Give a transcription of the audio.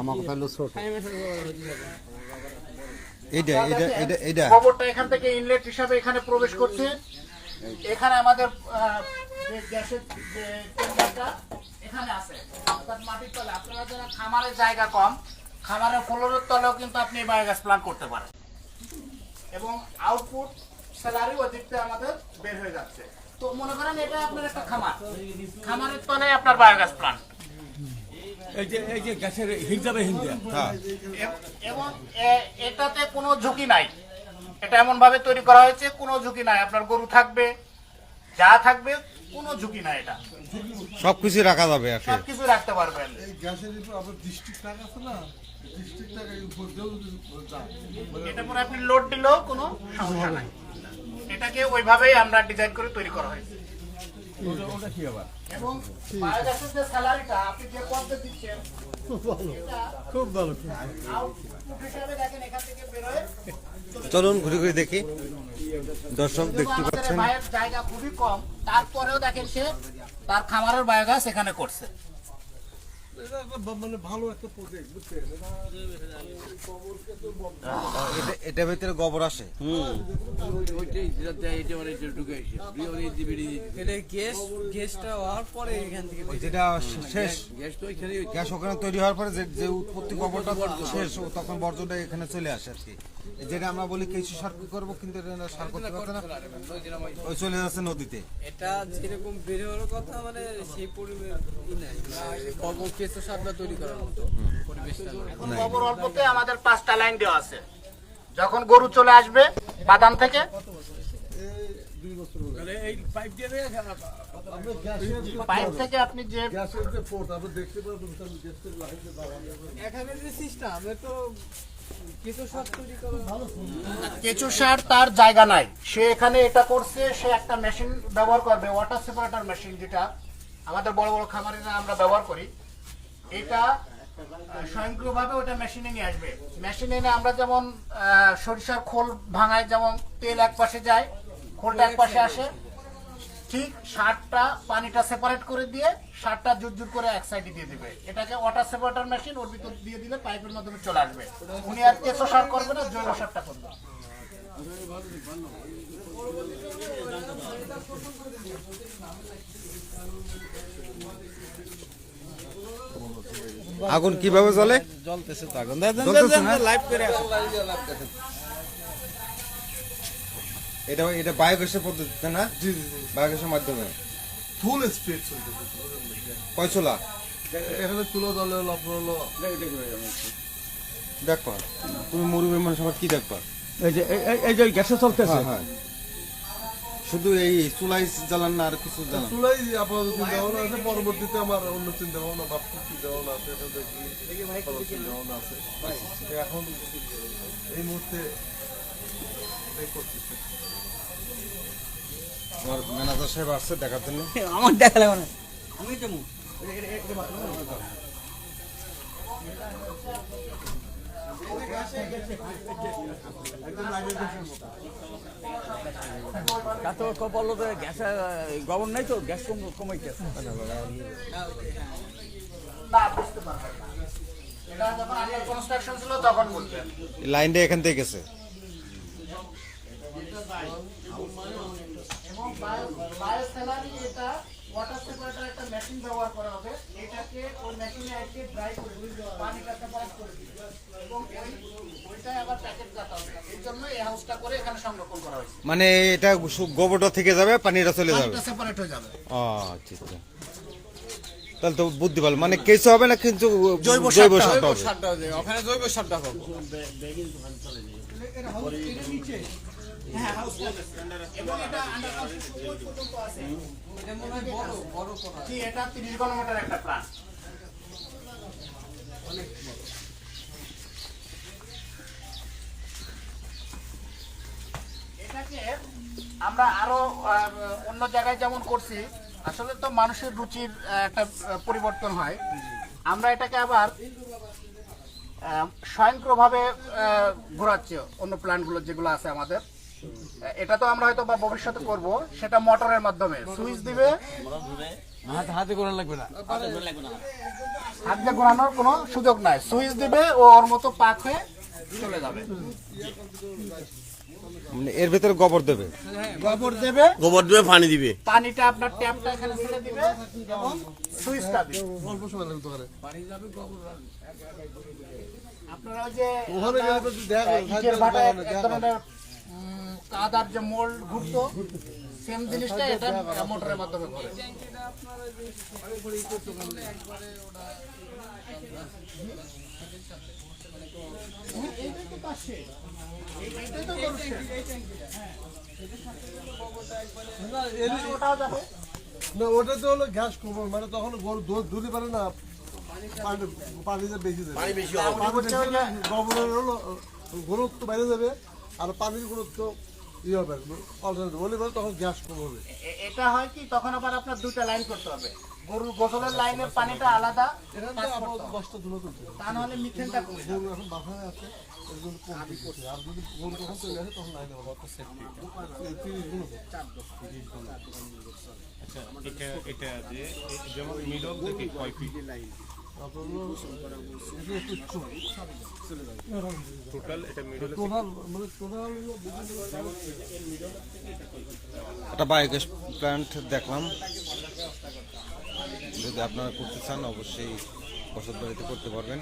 আমার কথা হলো ছোট এখান থেকে ইনলেট হিসাবে এখানে প্রবেশ করছে। এখানে আমাদের যে গ্যাসের যে এখানে আছে। অর্থাৎ মাটির তলে। আপনারা যারা খামারের জায়গা কম খামারের ফ্লোরের তলেও কিন্তু আপনি বায়োগ্যাস প্ল্যান্ট করতে পারেন। এবং আউটপুট স্যালারি অধিকতে আমাদের বের হয়ে যাচ্ছে। তো মনে করেন এটা আপনার একটা খামার। খামারের তলে আপনার বায়োগ্যাস প্ল্যান্ট এই যে এই যে গ্যাসের হিট যাবে হ্যাঁ। এবং এটাতে কোনো ঝুঁকি নাই। এটা এমন ভাবে তৈরি করা হয়েছে কোনো ঝুঁকি নাই। আপনার গরু থাকবে যা থাকবে কোনো ঝুঁকি নাই এটা। সবকিছু রাখা যাবে সবকিছু রাখতে পারবেন। এই গ্যাসের উপর আবার ডিস্ট্রিক্ট টাকা আছে না? ডিস্ট্রিক্ট টাকা উপর দিয়েও যদি যায়, এটা পরে আপনি লোড দিলেও কোনো সমস্যা নাই। এটাকে ওইভাবেই আমরা ডিজাইন করে তৈরি করা হয়েছে। ওটা কি আবার? এবং বায়োগ্যাসের যে স্যালারিটা আপনি যে পদ্ধতি দিচ্ছেন খুব ভালো আউটপুট হিসাবে দেখেন এখান থেকে বেরোয় চলুন ঘুরে ঘুরে দেখি। দর্শক দেখতে পাচ্ছেন। জায়গা খুবই কম তারপরেও দেখেন সে তার খামারের বায়োগ্যাস এখানে করছে। এটা মানে ভালো একটা প্রজেক্ট বুঝছেন? এটা এটা এটার ভিতরে গোবর আসে। ওইটাই যাতে এটা এটা ঢুকে আসে। ওই দিবি এটা গ্যাস গ্যাসটা হওয়ার পরে এখান থেকে ওই যেটা শেষ। গ্যাস তো ওইখানে গ্যাস ওখানে তৈরি হওয়ার পরে যে উৎপত্তি গোবরটা শেষ ও তখন বর্জ্যটা এখানে চলে আসে আর কি। যেটা আমরা বলি কিছু সার কি করব কিন্তু এটা সার করতে পারছে না। ওই চলে যাচ্ছে নদীতে। এটা যেরকম বের হওয়ার কথা মানে সেই কর্ম কেঁচো তৈরি করার মতো পরিবেশটা এখন গোবর অল্পতে আমাদের পাঁচটা লাইন দেওয়া আছে। যখন গরু চলে আসবে বাদাম থেকে পাইপ দিয়ে আমরা গ্যাসের যে পাইপ থেকে আপনি যে গ্যাসের যে পোর্ট আপনি দেখতে পারবেন তাহলে গ্যাসের লাইন যে দাঁড়ানো এখানে যে সিস্টেম তো কেঁচো সার কেঁচু সার তার জায়গা নাই। সে এখানে এটা করছে সে একটা মেশিন ব্যবহার করবে ওয়াটার সেপারেটর মেশিন যেটা আমাদের বড় বড় খামারিরা আমরা ব্যবহার করি। এটা স্বয়ংক্রিয়ভাবে ওটা মেশিনে নিয়ে আসবে। মেশিনে এনে আমরা যেমন সরিষার খোল ভাঙায় যেমন তেল এক পাশে যায়, খোলটা এক পাশে আসে, ঠিক সারটা, পানিটা সেপারেট করে দিয়ে সারটা জুর জুর করে এক সাইডে দিয়ে দিবে। এটাকে ওয়াটার সেপারেটার মেশিন ওর ভিতর দিয়ে দিলে পাইপের মাধ্যমে চলে আসবে। উনি আর কেঁচো সার করবে না, জৈব সারটা করবে। আগুন কীভাবে জ্বলে? জ্বলতেছে তো আগুন। লাইভ করে এটা এটা বায়োগ্যাসের পদ্ধতিতে না? বায়োগ্যাসের মাধ্যমে। ফুল স্পিড কয় চোলা? এখানে তুলো দলে হলো আপনার হলো দেখবা তুমি মুরুবের মানুষ আমার কি দেখবা এই যে এই যে গ্যাসে চলতেছে? হ্যাঁ হ্যাঁ। শুধু এই চুলাই জ্বালান না আর কিছু জ্বালান চুলাই আপাতত চিন্তা ভাবনা আছে পরবর্তীতে আমার অন্য চিন্তা ভাবনা ভাবছি চিন্তা ভাবনা আছে এটা দেখি ভালো চিন্তা ভাবনা আছে এখন এই মুহূর্তে আমার ম্যানেজার সাহেব আসছে দেখার জন্য আমার দেখা লাগবে না আমি যাব তো বলল যে গ্যাস গরম নাই তো? গ্যাস কম কমাইতেছে। না বুঝতে পারবেন না। এটা যখন আগে কনস্ট্রাকশন ছিল তখন বলতেন। লাইনটা এখান থেকে গেছে। এবং বায়ো স্যালারি এটা ওয়াটার সেপারেটর একটা মেশিন ব্যবহার করা হবে। এটাকে ওই মেশিনে আজকে ড্রাই করে দিবে পানিটা সেপারেট করে দিবে। এবং ওই আবার প্যাকেট জাত হবে। এই জন্য এই হাউসটা করে এখানে সংরক্ষণ করা হয়েছে। মানে এটা গোবরটা থেকে যাবে পানিটা চলে যাবে? পানিটা সেপারেট হয়ে যাবে। ও আচ্ছা আচ্ছা। তাহলে তো বুদ্ধি ভালো। মানে কেঁচো হবে না কিন্তু জৈব জৈব সারটা সারটা সারটা হবে। ওখানে জৈব সারটা হবে। হ্যাঁ এটা আন্ডার কনস্ট্রাকশন পর্যন্ত আছে এটা বড় বড় করা জি এটা 30 ঘনমিটার একটা আমরা আরও অন্য জায়গায় যেমন করছি, আসলে তো মানুষের রুচির একটা পরিবর্তন হয়। আমরা এটাকে আবার স্বয়ংক্রিয়ভাবে ঘোরাচ্ছি অন্য প্ল্যান্টগুলো যেগুলো আছে আমাদের। এটা তো আমরা হয়তো বা ভবিষ্যতে করব। সেটা মোটরের মাধ্যমে। সুইচ দিবে। হাতে হাতে করা লাগবে না। হাত দিয়ে ঘোরানোর কোনো সুযোগ নাই। সুইচ দিবে ও ওর মতো পাক হয়ে চলে যাবে। মানে এর ভেতরে গোবর দেবে। গোবর দেবে। গোবর দিয়ে পানি দিবে। পানিটা আপনার ট্যাপটা এখানে ছেড়ে দিবে এবং সুইচটা দিবে। অল্প সময় লাগতে পারে আপনারা যে ওখানে গেলে তো দেখা ধরনের কাদার যে মোল্ড ঘুরতো সেম জিনিসটা এটা মোটরের মাধ্যমে করে। না ওটা তো হলো গ্যাস কমন মানে তখন গরু দুধ দুধই পারে না পানি পানিটা বেশি দেবে। পানি বেশি পানি বেশি হলে গোবরের হলো গুরুত্ব বাইরে যাবে আর পানির গুরুত্ব ইয়ে হবে তখন গ্যাস কম হবে। এটা হয় কি তখন আবার আপনার দুইটা লাইন করতে হবে। গরুর গোসলের লাইনের পানিটা আলাদা তুলতে হবে। তা নাহলে মিথেনটা কমে গরু এখন বাসায় আছে এর জন্য কম আর যদি গরু তখন চলে আসে তখন লাইনে হবে। তিরিশ গুণ হবে। এটা এটা যে যেমন মিডল থেকে কয় ফিট আপনার এটা একটু বায়োগ্যাস প্ল্যান্ট দেখলাম। যদি আপনারা করতে চান অবশ্যই বসত বাড়িতে করতে পারবেন।